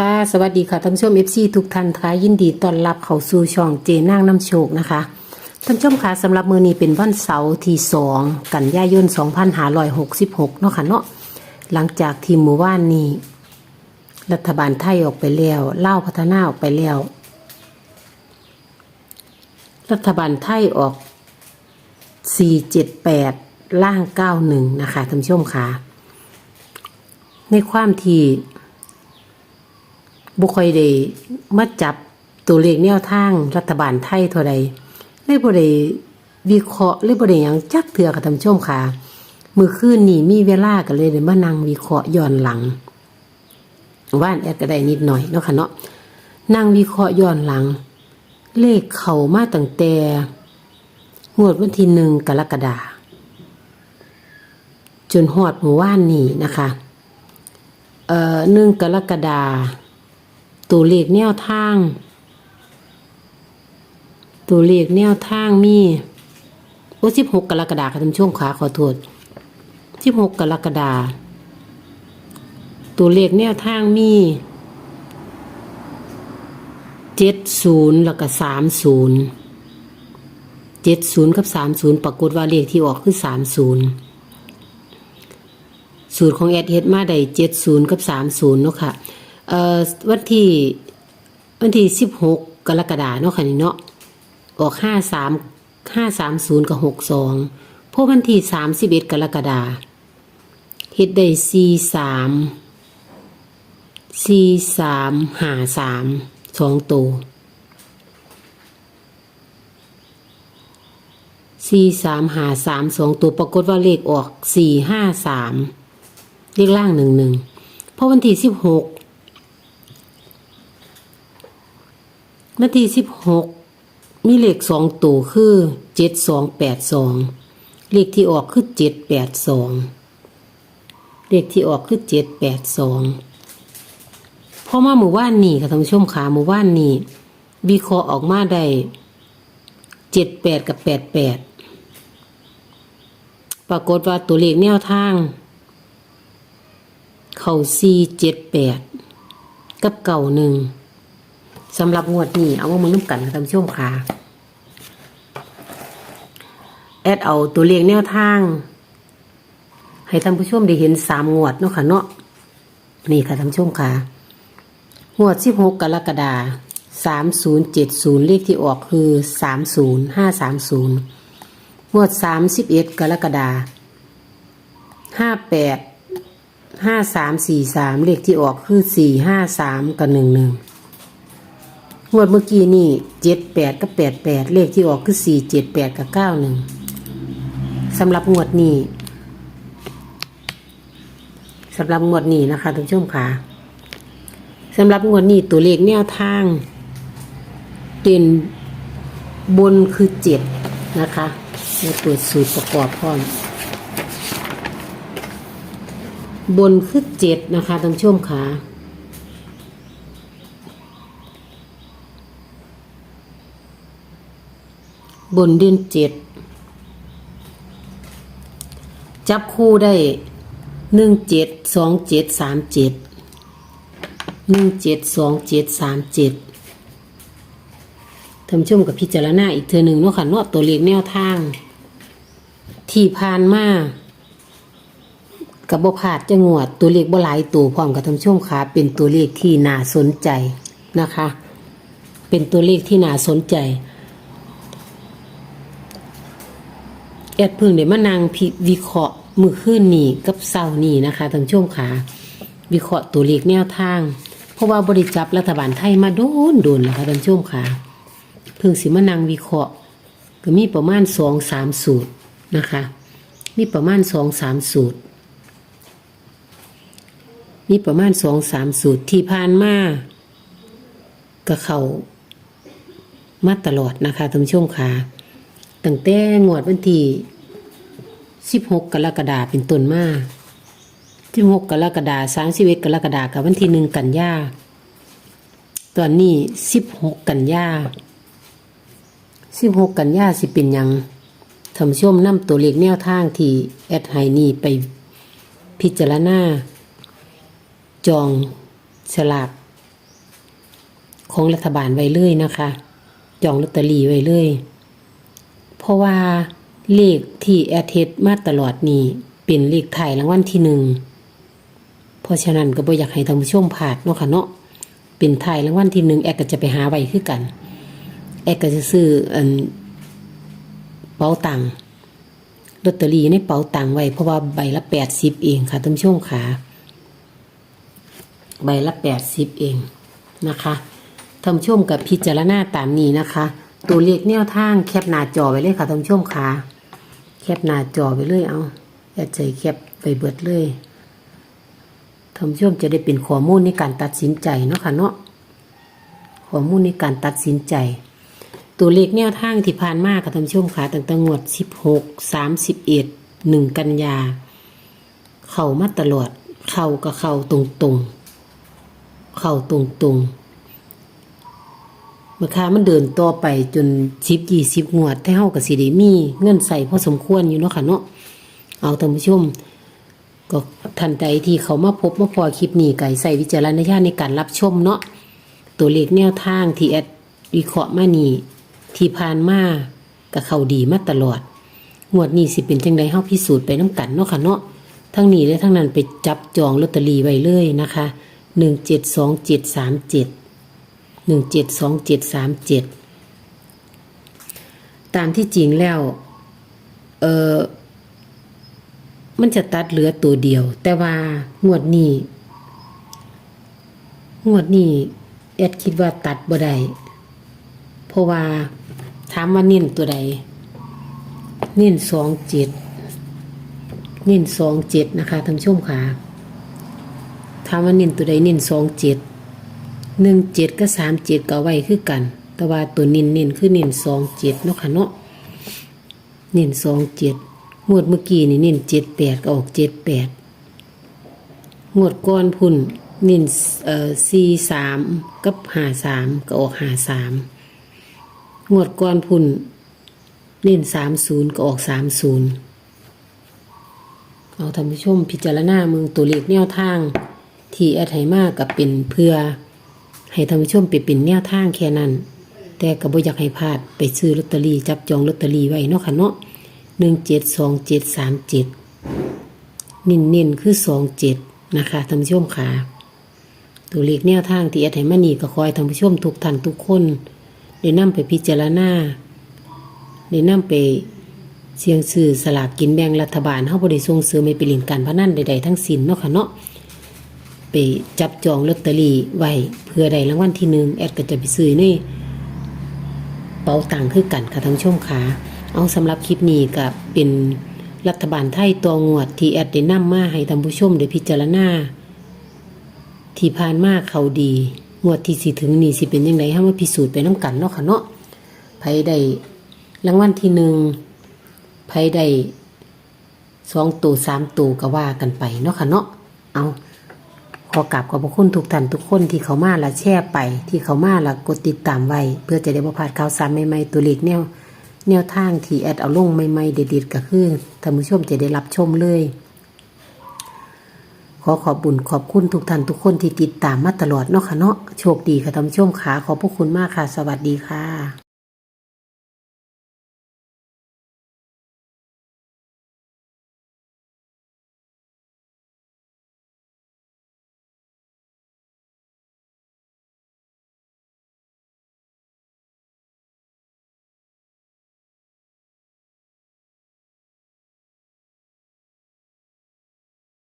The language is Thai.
ค่ะ สวัสดีค่ะท่านผู้ชม FC ทุกท่านค่ะยินดีต้อนรับเข้าสู่ช่องเจนางน้ำโชคนะคะท่านผู้ชมค่ะสำหรับมือนี้เป็นวันเสาร์ที่2กันยายน2566เนาะค่ะเนาะหลังจากที่หมู่บ้านนี้ รัฐบาลไทยออกไปแล้วเล่าวพัฒนาออกไปแล้ว รัฐบาลไทยออก 478ล่าง91นะคะท่านผู้ชมค่ะในความที่ บุคอยได้มาจับตัวเลขแนวทางรัฐบาลไทยเท่าใดเลยบ่ได้วิเคราะห์เลยบ่ได้หยังจักเถื่อกับท่านชมค่ะ มื้อคืนนี้มีเวลาก็เลยได้มานั่งวิเคราะห์ย้อนหลังว่านแอดก็ได้นิดหน่อยเนาะค่ะเนาะนั่งวิเคราะห์ย้อนหลัง เลขเข้ามาตั้งแต่งวดวันที่หนึ่งกรกฎาจนฮอดเมื่อวานนี้นะคะ เอ่อหนึ่งกรกฎาคม ตัวเลขแนวทาง ตัวเลขแนวทางมีโอ้สิบหกกรกฎาคมท่านช่วงขาขอโทษสิบหกกรกฎาคมตัวเลขแนวทางมีเจ็ดศูนย์แล้วก็สามศูนย์เจ็ดศูนย์กับสามศูนย์ปรากฏว่าเลขที่ออกคือสามศูนย์สูตรของแอดเฮดมาได้เจ็ดศูนย์กับสามศูนย์เนาะค่ะ เอ่อวันที่วันที่สิบหกกรกฎาเนาะค่ะนี่เนาะออกห้าสามห้าสามศูนย์กับหกสองพวกวันที่สามสิบเอ็ดกรกฎาเฮ็ดได้สี่สามสี่สามหาสามสองตัวสี่สามหาสามสองตัวปรากฏว่าเลขออกสี่ห้าสามเลขล่างหนึ่งหนึ่งพอวันที่สิบหก นาทีสิบหกมีเลขสองตัวคือเจ็ดสองแปดสองเลขที่ออกคือเจ็ดแปดสองเลขที่ออกคือเจ็ดแปดสองพอมาหมู่บ้านนี่ค่ะท่านผู้ชมขาหมู่บ้านนี่วิเคราะห์ออกมาได้เจ็ดแปดกับแปดแปดปรากฏว่าตัวเลขแนวทาง เข่าซีเจ็ดแปดกับเก่าหนึ่ง สำหรับงวดนี้เอาว่ามึงน้ำกันค่ะท่านผู้ชมค่ะ แอดเอาตัวเลขแนวทาง ให้ท่านผู้ชมได้เห็นสามงวดเนาะค่ะเนาะนี่ค่ะท่านผู้ชมค่ะ งวดสิบหกกรกฎาสามศูนย์เจ็ดศูนย์เลขที่ออกคือสามศูนย์ห้าสามศูนย์งวดสามสิบเอ็ดกรกฎาห้าแปดห้าสามสี่สามเลขที่ออกคือสี่ห้าสามกับหนึ่งหนึ่ง งวดเมื่อกี้นี่เจ็ดแปดกับแปดแปดเลขที่ออกคือสี่เจ็ดแปดกับเก้าหนึ่งสำหรับงวดนี้สำหรับงวดนี้นะคะทุกช่วงค่ะสำหรับงวดนี้ตัวเลขแนวทางเป็นบนคือเจ็ดนะคะเราเปิดสูตรประกอบพร้อมบนคือเจ็ดนะคะท่านผู้ชมค่ะ บนเดือนเจ็ด จับคู่ได้หนึ่งเจ็ดสองเจ็ดสามเจ็ดหนึ่งเจ็ดสองเจ็ดสามเจ็ดท่านผู้ชมกับพิจารณาอีกเทือหนึ่งเนาะค่ะเนาะตัวเลขแนวทาง ที่ผ่านมากับบพาดจะงวดตัวเลขบ่หลายตัวพร้อมกับท่านผู้ชมค่ะเป็นตัวเลขที่น่าสนใจนะคะ เป็นตัวเลขที่น่าสนใจ แอดพิ่งได้มานั่งพิวิเคราะห์มือขึ้นนี่กับเศร้านี่นะคะท่านผู้ชมค่ะวิเคราะห์ตัวเลขแนวทาง เพราะว่าบริจับรัฐบาลไทยมาโดนโดนแล้วค่ะท่านผู้ชมค่ะเพิ่งสิมานั่งวิเคราะห์ ก็มีประมาณสองสามสูตรนะคะ มีประมาณสองสามสูตร มีประมาณสองสามสูตรที่ผ่านมาก็เขามาตลอดนะคะท่านผู้ชมค่ะ ตั้งแต่งวดวันที่16 กรกฎาคมเป็นต้นมา16 กรกฎาคม31กรกฎาคมกับวันที่1กันยาตอนนี้ 16 กันยา16 กันยาสิเป็นหยังท่านชมนำตัวเลขแนวทางที่แอดไฮนี่ไปพิจารณา จองฉลากของรัฐบาลไว้เลยนะคะ จองลอตเตอรี่ไว้เลย เพราะว่าเลขที่แอดเทสมาตลอดนี้เป็นเลขไทายรางวัลที่หนึ่งเพราะฉะนั้นก็บ่อยากให้ท่านผู้ชมพลาดเนาะค่ะเนาะเป็นไทายรางวัลที่หนึ่งแอดก็จะไปหาไว้คือกัน แอดก็จะซื้ออันเป๋าตังลอตเตอรี่ในเป๋าตังไว้เพราะว่าใบละแปดสิบเองค่ะท่านผู้ชมค่ะใบละแปดสิบเองนะคะท่านผู้ชมกับพิจารณาตามนี้นะคะ ตัวเลขแนวทางแคปหน้าจอไว้เลยค่ะท่านผู้ชมค่ะแคปหน้าจอไว้เลยเอาอย่าใจแคปไปเบิดเลยท่านผู้ชมจะได้เป็นข้อมูลในการตัดสินใจเนาะค่ะเนาะข้อมูลในการตัดสินใจ ตัวเลขแนวทางที่ผ่านมาค่ะท่านผู้ชมค่ะตั้งแต่งวดสิบหกสามสิบเอ็ดหนึ่งกันยา เข้ามาตลอด เข้าก็เข้าตรงตรงๆ เข้าตรงตรงๆ ราคามันเดินต่อไปจนสิบยี่สิบงวดแต่เฮากับสิได้มีเงินใส่พอสมควรอยู่เนาะค่ะเนาะเอาท่านผู้ชมก็ทันใดที่เขามาพบมาพอคลิปนี้ไก่ใส่วิจารณญาณในการรับชมเนาะตัวเลขแนวทางที่แอดวิเคราะห์มานี่ที่ผ่านมากับเขาดีมาตลอดงวดนี้สิเป็นจังใดเฮาพิสูจน์ไปน้ำกันเนาะค่ะเนาะทั้งนี้และทั้งนั้นไปจับจองลอตเตอรี่ไว้เลยนะคะหนึ่งเจ็ดสองเจ็ดสามเจ็ด หนึ่งเจ็ดสองเจ็ดสามเจ็ดตามที่จริงแล้ว เออมันจะตัดเหลือตัวเดียว แต่ว่างวดนี้ งวดนี้แอดคิดว่าตัดบ่ได้เพราะว่าถามว่าเน้นตัวใด เน้นสองเจ็ดเน้นสองเจ็ดนะคะท่านผู้ชมค่ะถามว่าเน้นตัวใดเน้นสองเจ็ด หนึ่งเจ็ดก็สามเจ็ดก็ไว้คือกัน แต่ว่าตัวน้นน้นคือน้นสองเจ็ดเนาะค่ะเนาะน้นสองเจ็ดงวดเมื่อกี้นี่น้นเจ็ดแปดก็ออกเจ็ดแปดงวดก้อนพุ่นน้นเอ่อสี่สามกับหาสามก็ออกหาสามงวดก้อนพุ่นน้นสามศูนย์ก็ออกสามศูนย์เอาท่านผู้ชมพิจารณาเมืองตัวเลขแนวทาง ที่แอดให้มากกับเป็นเพื่อ ให้ท่านผู้ชมไปเป็นแนวทางแค่นั้น แต่ก็บ่อยากให้พลาดไปซื้อลอตเตอรี่จับจองลอตเตอรี่ไว้เนาะค่ะเนาะหนึ่งเจ็ดสองเจ็ดสามเจ็ดเน้นเน้นๆคือสองเจ็ดนะคะท่านผู้ชมค่ะตัวเลขแนวทางที่แอดให้มานี่ก็คอยท่านผู้ชมทุกท่านทุกคนได้นำไปพิจารณาได้นำไปเสียงสื่อสลากกินแบ่งรัฐบาลเฮาบ่ได้ส่งเสริมให้ไปเล่นการพนันใดๆทั้งสิ้นเนาะค่ะเนาะ ไปจับจองลอตเตอรี่ไว้เพื่อได้รางวัลที่หนึ่งแอดก็จะไปซื้อในเป๋าตังค์คือกันค่ะท่านผู้ชมค่ะเอาสำหรับคลิปนี้ก็เป็นรัฐบาลไทยตัวงวดที่แอดได้นำมาให้ท่านผู้ชมได้พิจารณาที่ผ่านมาเขาดีงวดที่สิถึงนี่สิเป็นยังไงเฮามาพิสูจน์ไปนํกันเนาะค่ะเนาะไผได้รางวัลที่หนึ่งไผได้สองตูสามตูก็ว่ากันไปเนาะค่ะเนาะเอา ขอกราบขอบพระคุณทุกท่านทุกคนที่เขามาและแชร์ไป ที่เขามาและกดติดตามไว้ เพื่อจะได้บ่พลาดข่าวสารใหม่ๆตัวเลขแนวแนวทางที่แอดเอาลงใหม่ๆเด็ดๆก็คือท่านผู้ชมจะได้รับชมเลย ขอขอบบุญขอบคุณทุกท่านทุกคนที่ติดตามมาตลอดเนาะค่ะเนาะโชคดีค่ะท่านผู้ชมขาขอบพระคุณมากค่ะ สวัสดีค่ะ